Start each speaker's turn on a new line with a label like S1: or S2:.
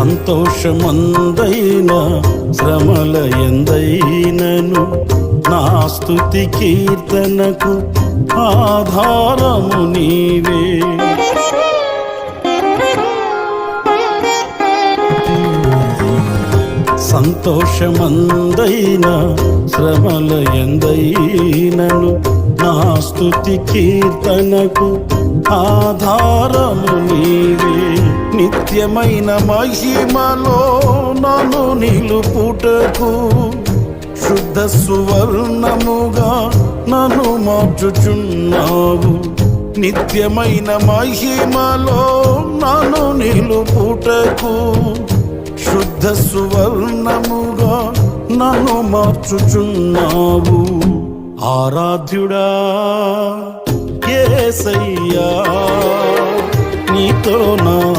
S1: సంతోషమందైన శ్రమల ఎందైనను నా స్థుతి కీర్తనకు ఆధారము నీవే. సంతోషమందైన శ్రమల ఎందైనను నా స్థుతి కీర్తనకు ఆధారము నిత్యమైన మహిమలో నన్ను నిలుపుటకు శుద్ధ సువర్ణముగా నన్ను మార్చుచున్నావు. నిత్యమైన మహిమలో నన్ను నిలుపుటకు శుద్ధ సువర్ణముగా నన్ను మార్చుచున్నావు. ఆరాధ్యుడా ఏసయ్యా నీతో నా